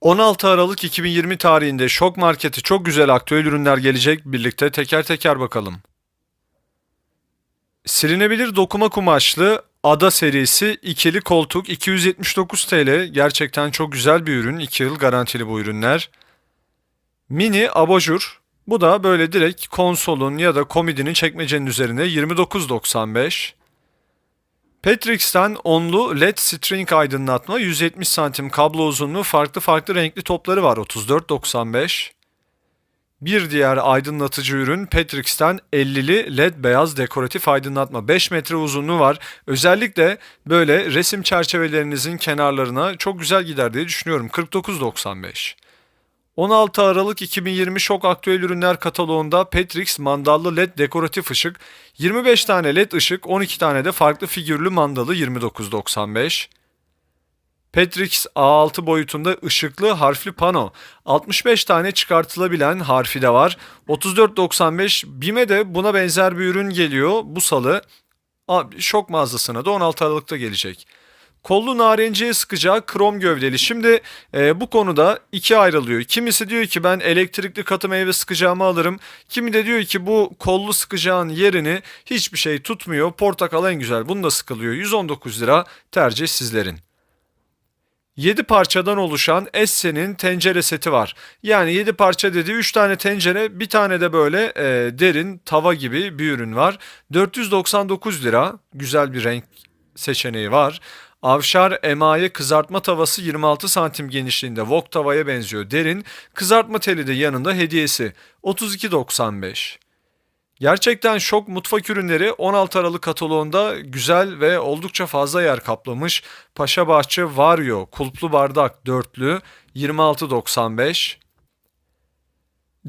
16 Aralık 2020 tarihinde Şok Market'e çok güzel aktüel ürünler gelecek. Birlikte teker teker bakalım. Silinebilir dokuma kumaşlı Ada serisi ikili koltuk 279 TL. Gerçekten çok güzel bir ürün. 2 yıl garantili bu ürünler. Mini abajur. Bu da böyle direkt konsolun ya da komodinin çekmecenin üzerine 29.95. Petrix'ten onlu LED string aydınlatma 170 santim kablo uzunluğu farklı farklı renkli topları var 34.95. Bir diğer aydınlatıcı ürün Petrix'ten 50'li LED beyaz dekoratif aydınlatma 5 metre uzunluğu var. Özellikle böyle resim çerçevelerinizin kenarlarına çok güzel gider diye düşünüyorum 49.95. 16 Aralık 2020 Şok Aktüel Ürünler kataloğunda Petrix mandallı LED dekoratif ışık, 25 tane LED ışık, 12 tane de farklı figürlü mandalı 29.95. Petrix A6 boyutunda ışıklı harfli pano, 65 tane çıkartılabilen harfi de var. 34.95 BİM'e de buna benzer bir ürün geliyor bu salı. Şok mağazasına da 16 Aralık'ta gelecek. Kollu narenciye sıkacağı krom gövdeli. Şimdi e, bu konuda ikiye ayrılıyor. Kimisi diyor ki ben elektrikli katı meyve sıkacağımı alırım. Kimi de diyor ki bu kollu sıkacağın yerini hiçbir şey tutmuyor. Portakal en güzel. Bunu da sıkılıyor. 119 lira tercih sizlerin. 7 parçadan oluşan Esse'nin tencere seti var. Yani 7 parça dediği 3 tane tencere, bir tane de böyle e, derin tava gibi bir ürün var. 499 lira. Güzel bir renk seçeneği var. Avşar emaye kızartma tavası 26 santim genişliğinde wok tavaya benziyor derin. Kızartma teli de yanında hediyesi 32.95. Gerçekten şok mutfak ürünleri 16 Aralık kataloğunda güzel ve oldukça fazla yer kaplamış. Paşa Bahçe Vario kulplu bardak dörtlü 26.95.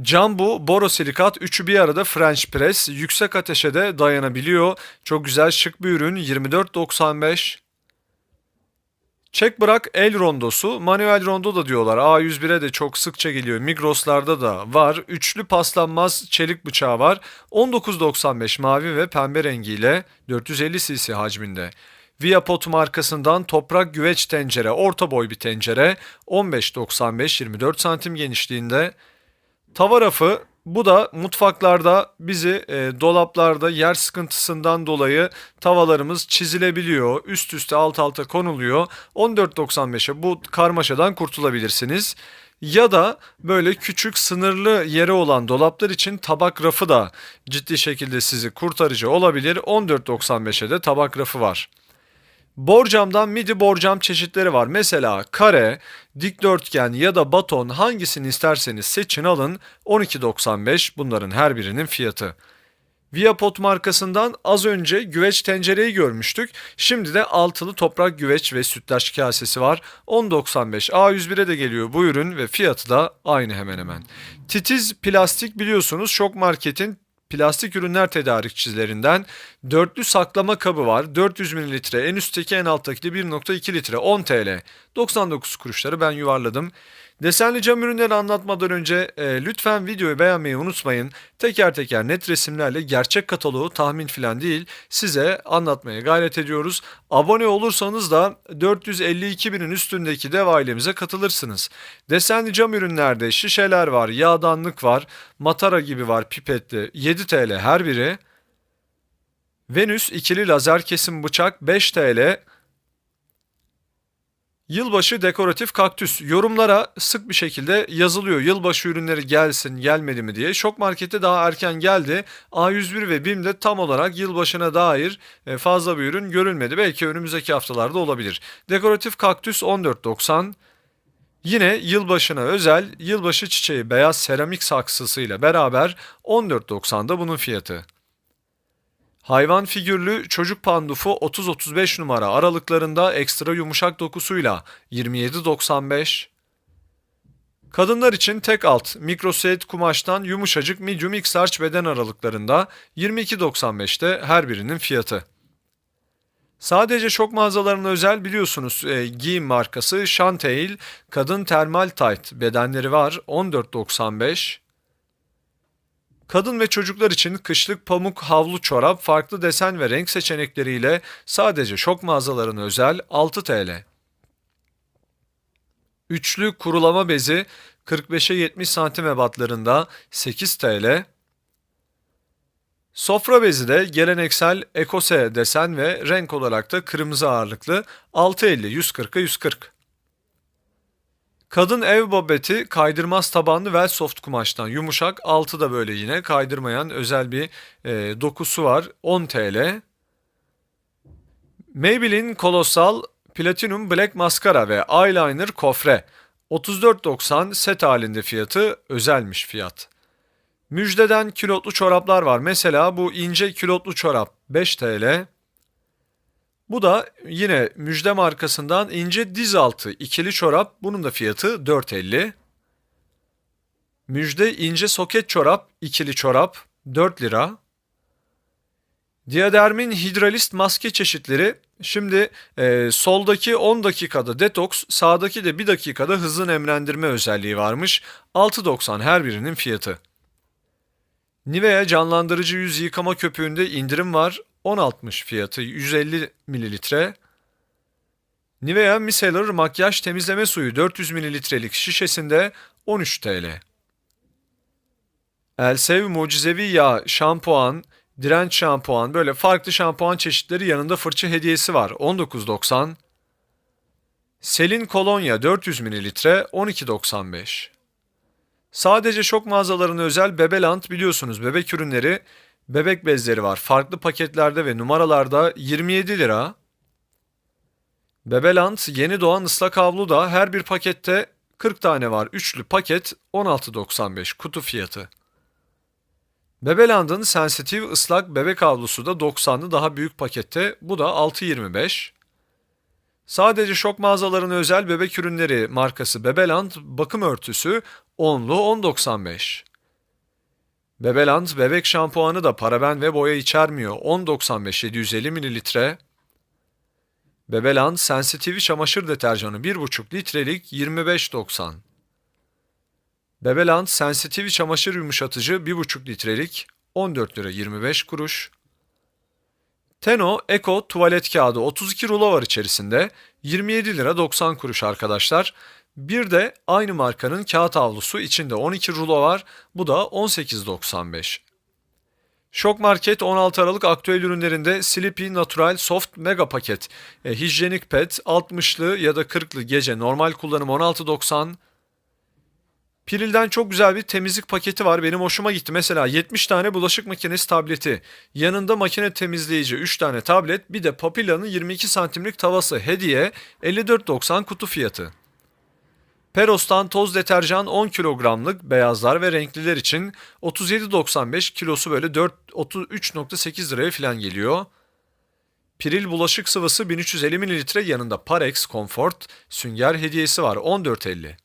Cambu borosilikat üçü bir arada French press yüksek ateşe de dayanabiliyor. Çok güzel şık bir ürün 24.95. Çek bırak el rondosu, manuel rondo da diyorlar. A101'e de çok sıkça geliyor. Migros'larda da var. Üçlü paslanmaz çelik bıçağı var. 19.95 mavi ve pembe rengiyle 450 cc hacminde. Viapot markasından toprak güveç tencere, orta boy bir tencere. 15.95 24 santim genişliğinde. Tava rafı bu da mutfaklarda bizi e, dolaplarda yer sıkıntısından dolayı tavalarımız çizilebiliyor. Üst üste alt alta konuluyor. 14.95'e bu karmaşadan kurtulabilirsiniz. Ya da böyle küçük sınırlı yeri olan dolaplar için tabak rafı da ciddi şekilde sizi kurtarıcı olabilir. 14.95'e de tabak rafı var. Borcamdan midi borcam çeşitleri var. Mesela kare, dikdörtgen ya da baton hangisini isterseniz seçin alın 12.95 bunların her birinin fiyatı. Viapot markasından az önce güveç tencereyi görmüştük. Şimdi de altılı toprak güveç ve sütlaç kasesi var. 10.95 A101'e de geliyor bu ürün ve fiyatı da aynı hemen hemen. Titiz plastik biliyorsunuz Şok Market'in plastik ürünler tedarikçilerinden dörtlü saklama kabı var. 400 mililitre en üstteki en alttaki de 1.2 litre 10 TL. 99 kuruşları ben yuvarladım. Desenli cam ürünleri anlatmadan önce e, lütfen videoyu beğenmeyi unutmayın. Teker teker net resimlerle gerçek kataloğu tahmin filan değil size anlatmaya gayret ediyoruz. Abone olursanız da 452 binin üstündeki dev ailemize katılırsınız. Desenli cam ürünlerde şişeler var, yağdanlık var, matara gibi var pipetli 7 TL her biri. Venüs ikili lazer kesim bıçak 5 TL. Yılbaşı dekoratif kaktüs yorumlara sık bir şekilde yazılıyor. Yılbaşı ürünleri gelsin gelmedi mi diye. Şok Market'te daha erken geldi. A101 ve BİM'de tam olarak yılbaşına dair e, fazla bir ürün görülmedi. Belki önümüzdeki haftalarda olabilir. Dekoratif kaktüs 14.90. Yine yılbaşına özel yılbaşı çiçeği beyaz seramik saksısıyla beraber 14.90'da bunun fiyatı. Hayvan figürlü çocuk pandufu 30-35 numara aralıklarında ekstra yumuşak dokusuyla 27.95. Kadınlar için tek alt mikroset kumaştan yumuşacık medium x large beden aralıklarında 22.95'te her birinin fiyatı. Sadece şok mağazalarına özel biliyorsunuz e, giyim markası Chanteil kadın termal tight bedenleri var 14.95. Kadın ve çocuklar için kışlık pamuk havlu çorap farklı desen ve renk seçenekleriyle sadece şok mağazalarına özel 6 TL. Üçlü kurulama bezi 45'e 70 santim ebatlarında 8 TL. Sofra bezi de geleneksel ekose desen ve renk olarak da kırmızı ağırlıklı 6.50 140'a 140. Kadın ev babeti kaydırmaz tabanlı well soft kumaştan yumuşak. Altı da böyle yine kaydırmayan özel bir e, dokusu var. 10 TL. Maybelline Kolossal Platinum Black Mascara ve Eyeliner Kofre. 34.90 set halinde fiyatı özelmiş fiyat. Müjdeden kilotlu çoraplar var. Mesela bu ince kilotlu çorap 5 TL. Bu da yine Müjde markasından ince diz altı ikili çorap. Bunun da fiyatı 4.50. Müjde ince soket çorap, ikili çorap 4 lira. Diadermin Hidralist maske çeşitleri şimdi e, soldaki 10 dakikada detoks, sağdaki de 1 dakikada hızlı nemlendirme özelliği varmış. 6.90 her birinin fiyatı. Nivea canlandırıcı yüz yıkama köpüğünde indirim var. 10.60 fiyatı 150 mililitre. Nivea Micellar makyaj temizleme suyu 400 mililitrelik şişesinde 13 TL. Elsev mucizevi yağ şampuan, direnç şampuan böyle farklı şampuan çeşitleri yanında fırça hediyesi var 19.90. Selin kolonya 400 mililitre 12.95. Sadece şok mağazalarına özel Bebeland biliyorsunuz bebek ürünleri, bebek bezleri var. Farklı paketlerde ve numaralarda 27 lira. Bebeland yeni doğan ıslak havlu da her bir pakette 40 tane var. Üçlü paket 16.95 kutu fiyatı. Bebeland'ın sensitif ıslak bebek havlusu da 90'lı daha büyük pakette. Bu da 6.25. Sadece şok mağazalarına özel bebek ürünleri markası Bebeland bakım örtüsü 10'lu 10.95. Bebeland bebek şampuanı da paraben ve boya içermiyor. 10.95 750 mililitre. Bebeland Sensitive çamaşır deterjanı 1,5 litrelik 25.90. Bebeland Sensitive çamaşır yumuşatıcı 1,5 litrelik 14 lira 25 kuruş. Teno Eco tuvalet kağıdı 32 rulo var içerisinde. 27 lira 90 kuruş arkadaşlar. Bir de aynı markanın kağıt havlusu içinde 12 rulo var. Bu da 18.95. Şok Market 16 Aralık aktüel ürünlerinde Sleepy Natural Soft Mega Paket, e, hijyenik pet 60'lı ya da 40'lı gece normal kullanım 16.90. Piril'den çok güzel bir temizlik paketi var. Benim hoşuma gitti. Mesela 70 tane bulaşık makinesi tableti. Yanında makine temizleyici 3 tane tablet. Bir de Papilla'nın 22 santimlik tavası hediye. 54.90 kutu fiyatı. Peros'tan toz deterjan 10 kilogramlık beyazlar ve renkliler için 37.95 kilosu böyle 4 33.8 liraya falan geliyor. Piril bulaşık sıvısı 1350 mililitre yanında Parex Comfort sünger hediyesi var 14.50.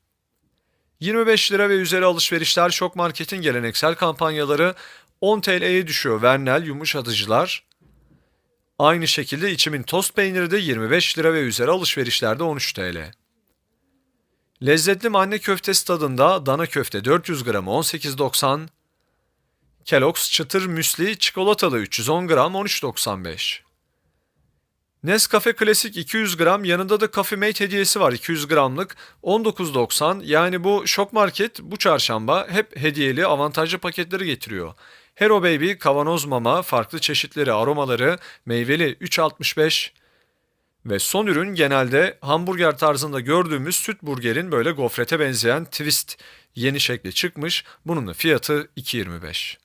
25 lira ve üzeri alışverişler Şok Market'in geleneksel kampanyaları 10 TL'ye düşüyor Vernel yumuşatıcılar. Aynı şekilde içimin tost peyniri de 25 lira ve üzeri alışverişlerde 13 TL. Lezzetli anne köftesi tadında dana köfte 400 gram 18.90. Kellogg's çıtır müsli çikolatalı 310 gram 13.95. Nescafe Klasik 200 gram yanında da Coffee Mate hediyesi var 200 gramlık 19.90 yani bu Şok Market bu çarşamba hep hediyeli avantajlı paketleri getiriyor. Hero Baby kavanoz mama farklı çeşitleri aromaları meyveli 3.65 ve son ürün genelde hamburger tarzında gördüğümüz süt burgerin böyle gofrete benzeyen twist yeni şekli çıkmış. Bunun da fiyatı 2.25.